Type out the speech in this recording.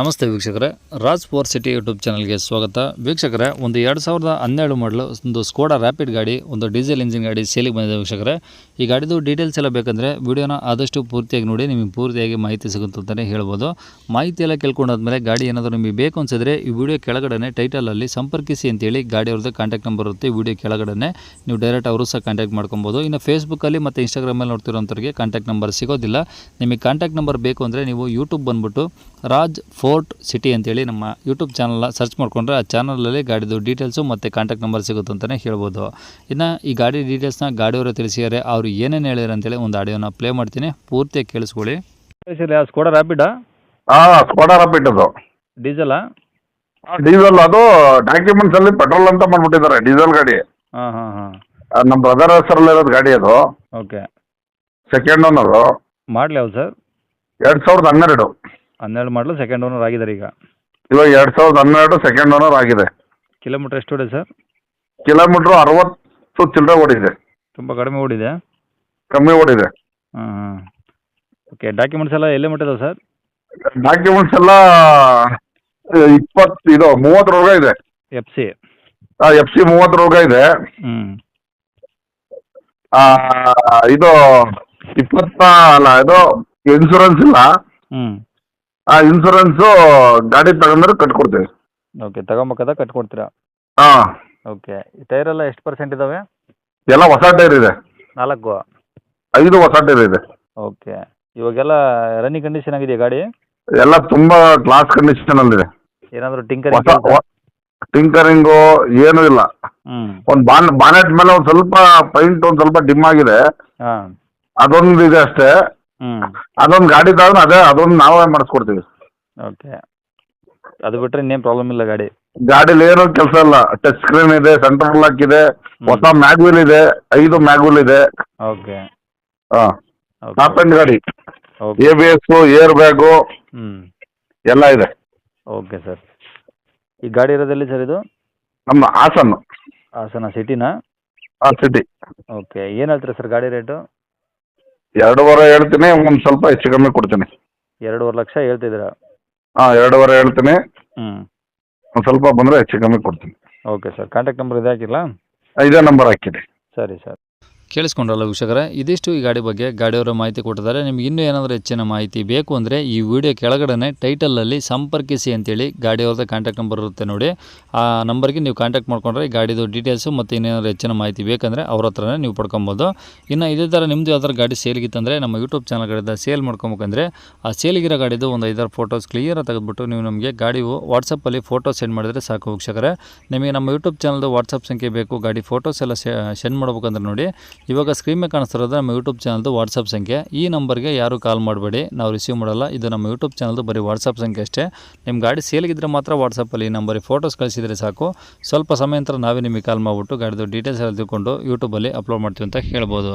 ನಮಸ್ತೆ ವೀಕ್ಷಕರೇ. Raj four city YouTube ಚಾನಲ್ಗೆ ಸ್ವಾಗತ. ವೀಕ್ಷಕರೇ, ಒಂದು ಎರಡು ಸಾವಿರದ ಹನ್ನೆರಡು ಮಾಡಲು ಒಂದು ಸ್ಕೋಡಾ ರ್ಯಾಪಿಡ್ ಗಾಡಿ, ಒಂದು ಡೀಸೆಲ್ ಇಂಜಿನ್ ಗಾಡಿ ಸೇಲಿಗೆ ಬಂದಿದೆ ವೀಕ್ಷಕರೇ. ಈ ಗಾಡಿದು ಡೀಟೇಲ್ಸ್ ಎಲ್ಲ ಬೇಕಂದರೆ ವಿಡಿಯೋನ ಆದಷ್ಟು ಪೂರ್ತಿಯಾಗಿ ನೋಡಿ, ನಿಮಗೆ ಪೂರ್ತಿಯಾಗಿ ಮಾಹಿತಿ ಸಿಗುತ್ತೆ ಅಂತಲೇ ಹೇಳ್ಬೋದು. ಮಾಹಿತಿ ಎಲ್ಲ ಕೇಳ್ಕೊಂಡಾದ್ಮೇಲೆ ಗಾಡಿ ಏನಾದರೂ ನಿಮಗೆ ಬೇಕು ಅನ್ಸಿದ್ರೆ ಈ ವಿಡಿಯೋ ಕೆಳಗಡೆ ಟೈಟಲಲ್ಲಿ ಸಂಪರ್ಕಿಸಿ ಅಂತೇಳಿ ಗಾಡಿ ಅವ್ರದ್ದು ಕಾಂಟ್ಯಾಕ್ಟ್ ನಂಬರ್ ಇರುತ್ತೆ ವಿಡಿಯೋ ಕೆಳಗಡೆ ನೀವು ಡೈರೆಕ್ಟ್ ಅವರು ಸಹ ಕಾಂಟ್ಯಾಕ್ಟ್ ಮಾಡ್ಕೊಬೋದು. ಇನ್ನು ಫೇಸ್ಬುಕ್ಕಲ್ಲಿ ಮತ್ತು ಇನ್ಸ್ಟಾಗ್ರಾಮಲ್ಲಿ ನೋಡ್ತಿರೋಂಥವ್ರಿಗೆ ಕಾಂಟ್ಯಾಕ್ಟ್ ನಂಬರ್ ಸಿಗೋದಿಲ್ಲ. ನಿಮಗೆ ಕಾಂಟ್ಯಾಕ್ಟ್ ನಂಬರ್ ಬೇಕು ಅಂದರೆ ನೀವು ಯೂಟ್ಯೂಬ್ ಬಂದುಬಿಟ್ಟು ರಾಜ್ ಫೋರ್ಟ್ ಸಿಟಿ ಅಂತೇಳಿ ನಮ್ಮ ಯೂಟ್ಯೂಬ್ ಚಾನಲ್ನ ಸರ್ಚ್ ಮಾಡಿಕೊಂಡ್ರೆ ಆ ಚಾನಲಲ್ಲಿ ಗಾಡಿದು ಡೀಟೇಲ್ಸು ಮತ್ತು ಕಾಂಟ್ಯಾಕ್ಟ್ ನಂಬರ್ ಸಿಗುತ್ತೆ ಅಂತಲೇ ಹೇಳ್ಬೋದು. ಇನ್ನು ಈ ಗಾಡಿ ಡೀಟೇಲ್ಸ್ನ ಗಾಡಿಯವರು ತಿಳಿಸಿದ್ದಾರೆ ಅವರು ಏನೇನು ಹೇಳಿದ್ರು ಅಂತೇಳಿ ಒಂದು ಆಡಿಯೋನ ಪ್ಲೇ ಮಾಡ್ತೀನಿ. ಪೂರ್ತಿ ಕೇಳಿಸ್ಕೊಳ್ಳಿ. ಸರಿ ಆ ಸ್ಕೋಡ ರ್ಯಾಪಿಡಾ ಹಾಂ ಸ್ಕೋಡಾ ರಾಪಿಡ್ ಅದು. ಡೀಸೆಲಾ ಡೀಸೆಲ್ ಅದು ಡಾಕ್ಯುಮೆಂಟ್ಸ್ ಅಲ್ಲಿ ಪೆಟ್ರೋಲ್ ಅಂತ ಮಾಡ್ಬಿಟ್ಟಿದ್ದಾರೆ ಡೀಸೆಲ್ ಗಾಡಿ. ಹಾಂ ಹಾಂ ಹಾಂ. ನಮ್ಮ ಬ್ರದರ್ ಹೆಸರಲ್ಲಿ ಇರೋದು ಗಾಡಿ ಅದು. ಓಕೆ. ಸೆಕೆಂಡ್ ಓನರು ಮಾಡಲಿ ಯಾವ್ದು ಸರ್? ಎರಡು ಸಾವಿರದ ಹನ್ನೆರಡು. ಹನ್ನೆರಡು ಮಾಡಲು ಸೆಕೆಂಡ್ ಓನರ್ ಆಗಿದ್ದಾರೆ ಈಗ. ಇವಾಗ ಎರಡು ಸಾವಿರದ ಹನ್ನೆರಡು ಸೆಕೆಂಡ್ ಓನರ್ ಆಗಿದೆ. ಕಿಲೋಮೀಟ್ರ್ ಎಷ್ಟು ಹೊಡೆ ಸರ್? ಕಿಲೋಮೀಟರ್ ಅರವತ್ತು ಚಿಲ್ಲರೆ ಓಡಿದೆ. ತುಂಬ ಕಡಿಮೆ ಓಡಿದೆ. ಕಮ್ಮಿ ಓಡಿದೆ. ಹಾಂ ಹಾಂ. ಓಕೆ ಡಾಕ್ಯುಮೆಂಟ್ಸ್ ಎಲ್ಲ ಎಲ್ಲೇ ಮಟ್ಟಿದೆ ಸರ್? ಡಾಕ್ಯುಮೆಂಟ್ಸ್ ಎಲ್ಲ ಇಪ್ಪತ್ತು ಇದು ರೋಗ ಇದೆ. ಎಫ್ ಸಿ ಎಫ್ ಸಿ ರೋಗ ಇದೆ. ಹ್ಞೂ ಇದು ಇಪ್ಪತ್ತ ಅಲ್ಲ ಇದು ಇನ್ಸೂರೆನ್ಸ್ ಇಲ್ಲ. ಹ್ಞೂ ಆ ಇನ್ಸೂರೆನ್ಸು ಗಾಡಿ ತಗೊಂಡ್ರೆ ಕಟ್ಕೊಡ್ತೀವಿ. ಓಕೆ ತಗೊಂಬೇಕಾದ ಕಟ್ಕೊಡ್ತೀರಾ? ಹಾಂ. ಓಕೆ ಟೈರ್ ಎಲ್ಲ ಎಷ್ಟು ಪರ್ಸೆಂಟ್ ಇದಾವೆ? ಎಲ್ಲ ಹೊಸ ಟೈರ್ ಇದೆ. ನಾಲ್ಕು? ಐದು ಹೊಸ ಟೈರ್ ಇದೆ. ಓಕೆ ಇವಾಗೆಲ್ಲ ರನ್ನಿಂಗ್ ಕಂಡೀಷನ್ ಆಗಿದೆಯಾ ಗಾಡಿ? ಎಲ್ಲ ತುಂಬಾ ಕ್ಲಾಸ್ ಕಂಡೀಷನ್ ಅಲ್ಲಿದೆ ಏನಾದರೂ ಟಿಂಕರ್ ಹೊಸ ಟಿಂಕರಿಂಗು ಏನೂ ಇಲ್ಲ. ಹ್ಞೂ ಒಂದು ಬಾನ್ ಬಾನೆಟ್ ಮೇಲೆ ಒಂದು ಸ್ವಲ್ಪ ಪೈಂಟ್ ಒಂದು ಸ್ವಲ್ಪ ಡಿಮ್ ಆಗಿದೆ. ಹಾಂ. ಅದೊಂದು ಇದೆ ಅಷ್ಟೇ. ಹ್ಞೂ ಅದೊಂದು ಗಾಡಿ ತಗೊಂಡು ಅದೇ ಅದೊಂದು ನಾವೇ ಮಾಡಿಸ್ಕೊಡ್ತೀವಿ. ಓಕೆ. ಅದು ಬಿಟ್ರೆ ಇನ್ನೇನು ಪ್ರಾಬ್ಲಮ್ ಇಲ್ಲ ಗಾಡಿ? ಗಾಡಿಲಿ ಏನೋ ಕೆಲಸ ಇಲ್ಲ. ಟಚ್ ಸ್ಕ್ರೀನ್ ಇದೆ ಸೆಂಟ್ರಲ್ ಲಾಕ್ ಇದೆ ಹೊಸ ಮ್ಯಾಗ್ವಿಲ್ ಇದೆ ಐದು ಮ್ಯಾಗ್ವಿಲ್ ಇದೆ. ಓಕೆ. ಹಾಂ. ಟಾಪ್ ಎಂಡ್ ಗಾಡಿ. Okay. A B S airbag ಹ್ಞೂ ಎಲ್ಲ ಇದೆ. Okay sir. ಈ ಗಾಡಿ ಇರೋದೆಲ್ಲಿ ಸರ್ ಇದು? ನಮ್ಮ ಹಾಸನ. ಹಾಸನ ಸಿಟಿನಾ ಆ ಸಿಟಿ ಓಕೆ. ಏನು ಹೇಳ್ತೀರಾ ಸರ್ ಗಾಡಿ ರೇಟು? ಎರಡೂವರೆ ಹೇಳ್ತೀನಿ ಒಂದು ಸ್ವಲ್ಪ ಹೆಚ್ಚು ಕಮ್ಮಿ ಕೊಡ್ತೀನಿ. ಎರಡೂವರೆ ಲಕ್ಷ ಹೇಳ್ತಿದ್ದೀರಾ? ಹಾಂ ಎರಡೂವರೆ ಹೇಳ್ತೀನಿ. ಹ್ಞೂ ಒಂದು ಸ್ವಲ್ಪ ಬಂದರೆ ಹೆಚ್ಚು ಕಮ್ಮಿ ಕೊಡ್ತೀನಿ. ಓಕೆ ಸರ್ ಕಾಂಟ್ಯಾಕ್ಟ್ ನಂಬರ್ ಇದೆ ಹಾಕಿಲ್ಲ ಇದೇ ನಂಬರ್ ಹಾಕಿದೆ. ಸರಿ ಸರ್. ಕೇಳಿಸ್ಕೊಂಡ್ರಲ್ಲ ವೀಕ್ಷಕರೇ, ಇದಿಷ್ಟು ಈ ಗಾಡಿ ಬಗ್ಗೆ ಗಾಡಿಯವರ ಮಾಹಿತಿ ಕೊಟ್ಟಿದ್ದಾರೆ. ನಿಮ್ಗೆ ಇನ್ನೂ ಏನಾದರೂ ಹೆಚ್ಚಿನ ಮಾಹಿತಿ ಬೇಕು ಅಂದರೆ ಈ ವಿಡಿಯೋ ಕೆಳಗಡೆ ಟೈಟಲಲ್ಲಿ ಸಂಪರ್ಕಿಸಿ ಅಂತೇಳಿ ಗಾಡಿಯವ್ರದ್ದು ಕಾಂಟ್ಯಾಕ್ಟ್ ನಂಬರ್ ಇರುತ್ತೆ ನೋಡಿ. ಆ ನಂಬರ್ಗೆ ನೀವು ಕಾಂಟ್ಯಾಕ್ಟ್ ಮಾಡ್ಕೊಂಡ್ರೆ ಈ ಗಾಡಿದು ಡೀಟೇಲ್ಸು ಮತ್ತು ಇನ್ನೇನಾದ್ರು ಹೆಚ್ಚಿನ ಮಾಹಿತಿ ಬೇಕಂದರೆ ಅವ್ರ ಹತ್ರನೇ ನೀವು ಪಡ್ಕೊಬೋದು. ಇನ್ನು ಇದೇ ಥರ ನಿಮ್ಮದು ಯಾವ್ದಾರು ಗಾಡಿ ಸೇಲ್ಗಿತ್ತಂದರೆ ನಮ್ಮ ಯೂಟ್ಯೂಬ್ ಚಾನಲ್ಗಳಿಂದ ಸೇಲ್ ಮಾಡ್ಕೊಬೇಕಂದ್ರೆ ಆ ಸೇಲಿಗಿರೋ ಗಾಡಿದು ಒಂದು ಐದಾರು ಫೋಟೋಸ್ ಕ್ಲಿಯರಾಗಿ ತೆಗೆದುಬಿಟ್ಟು ನೀವು ನಮಗೆ ಗಾಡಿ ವಾಟ್ಸಪ್ಪಲ್ಲಿ ಫೋಟೋ ಸೆಂಡ್ ಮಾಡಿದರೆ ಸಾಕು ವೀಕ್ಷಕರೇ. ನಿಮಗೆ ನಮ್ಮ ಯೂಟ್ಯೂಬ್ ಚಾನಲ್ದು ವಾಟ್ಸಪ್ ಸಂಖ್ಯೆ ಬೇಕು, ಗಾಡಿ ಫೋಟೋಸ್ ಎಲ್ಲ ಸೆಂಡ್ ಮಾಡ್ಬೇಕಂದ್ರೆ ನೋಡಿ. ಇವಾಗ ಸ್ಕ್ರೀನ್ ಮೇಲೆ ಕಾಣಿಸ್ತಿರೋದು ನಮ್ಮ ಯೂಟ್ಯೂಬ್ ಚಾನಲ್ದು ವಾಟ್ಸಪ್ ಸಂಖ್ಯೆ. ಈ ನಂಬರ್ಗೆ ಯಾರು ಕಾಲ್ ಮಾಡಬೇಡಿ. ನಾವು ರಿಸೀವ್ ಮಾಡಲ್ಲ. ಇದು ನಮ್ಮ ಯೂಟ್ಯೂಬ್ ಚಾನಲ್ದು ಬರೀ ವಾಟ್ಸಪ್ ಸಂಖ್ಯೆ ಅಷ್ಟೇ. ನಿಮ್ಮ ಗಾಡಿ ಸೇಲ್ಗಿದ್ರೆ ಮಾತ್ರ ವಾಟ್ಸಪ್ಪಲ್ಲಿ ಈ ನಂಬರಿಗೆ ಫೋಟೋಸ್ ಕಳಿಸಿದರೆ ಸಾಕು. ಸ್ವಲ್ಪ ಸಮಯ ನಂತರ ನಾವೇ ನಿಮಗೆ ಕಾಲ್ ಮಾಡಿಬಿಟ್ಟು ಗಾಡಿದು ಡೀಟೇಲ್ಸ್ ಎಲ್ಲ ತಿಳ್ಕೊಂಡು ಯೂಟ್ಯೂಬಲ್ಲಿ ಅಪ್ಲೋಡ್ ಮಾಡ್ತೀವಿ ಅಂತ ಹೇಳ್ಬೋದು.